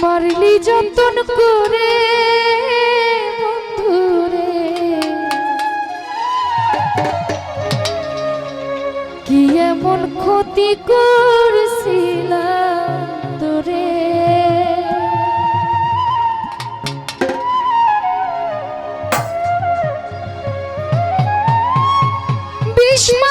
পারলি যতন করে বন্ধুরে কি এমন ক্ষতি করছিলাম তোরে? বিষ্মা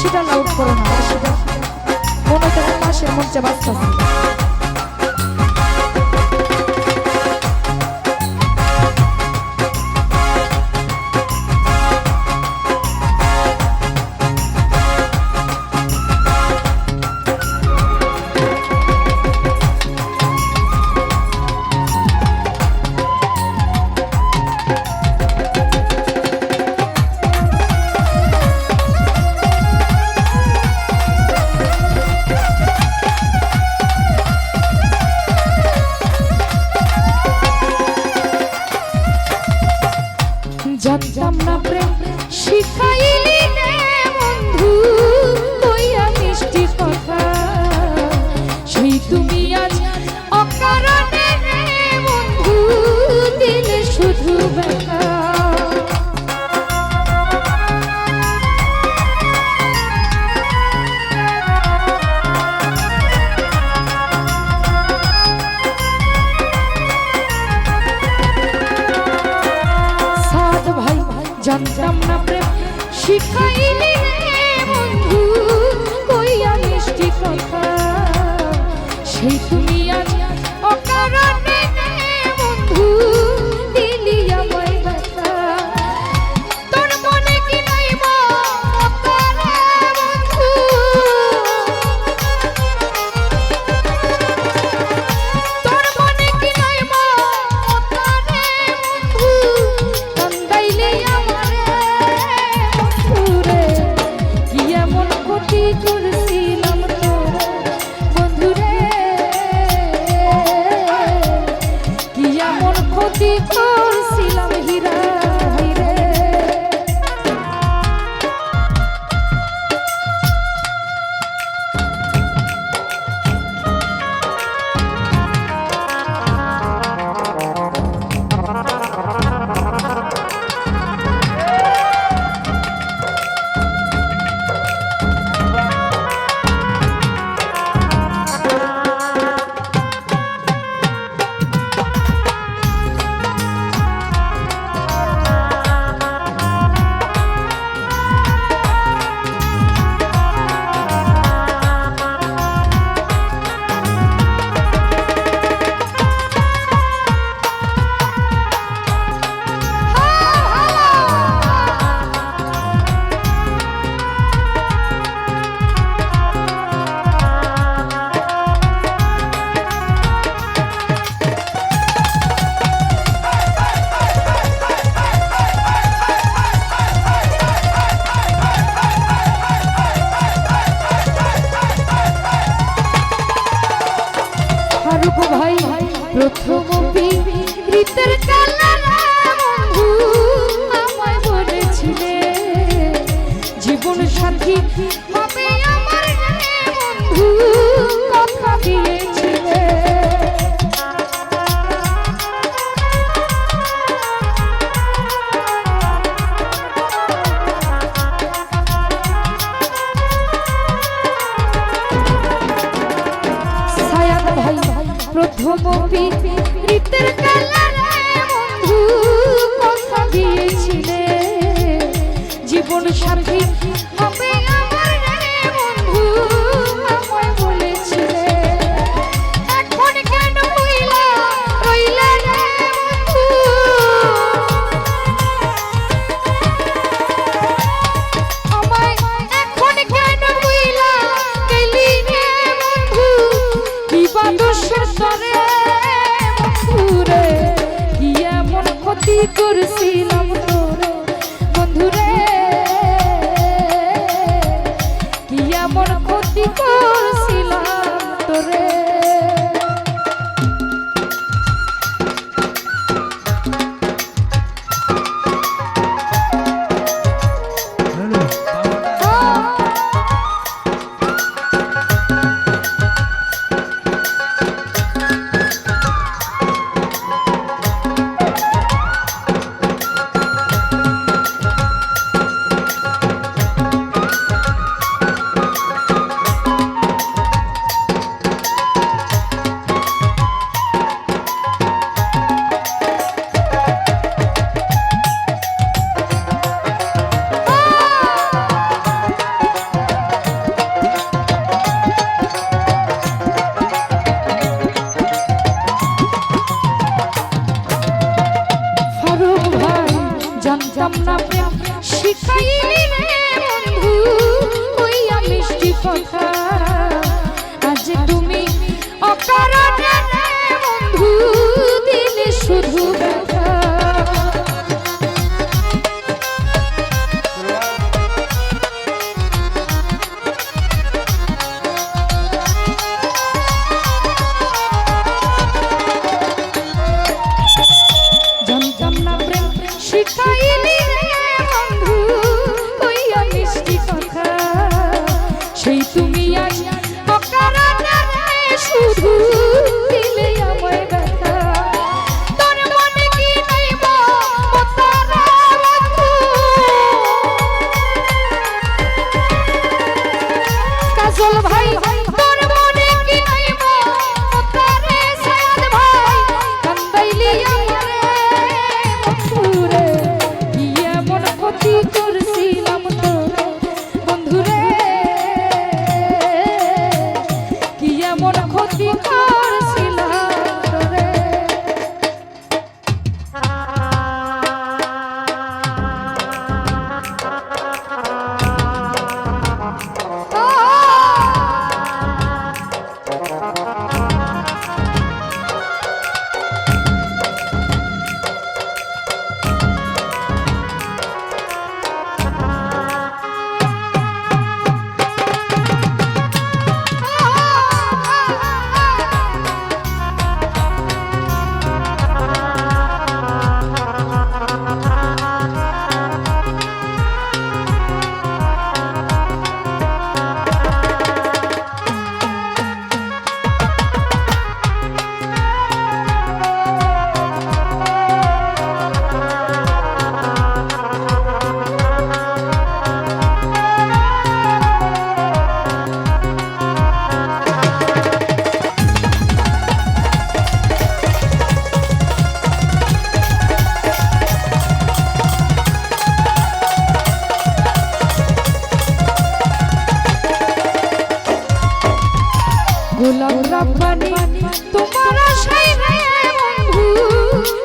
সেটা লোড করো না। সেটা কোনো তোমার সেমন চাবাস জানতাম না প্রেম শিখাইলি রূপ ভাই প্রথম প্রীতের জীবন সাথী করছি না জানতাম না প্রেম শিখাইলি রে বন্ধু কইয়া মিষ্টি কথা। আজ তুমি অকারণে গোলাম রাব্বানি তোমার আশায় বন্ধু।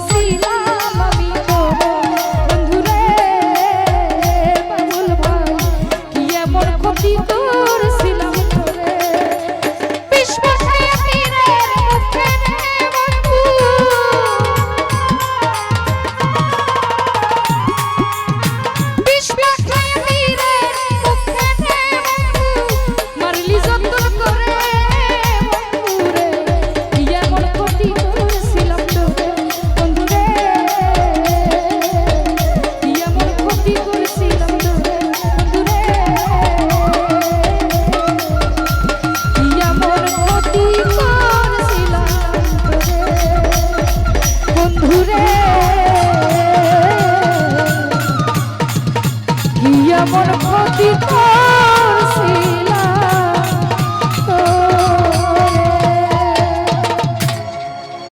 see.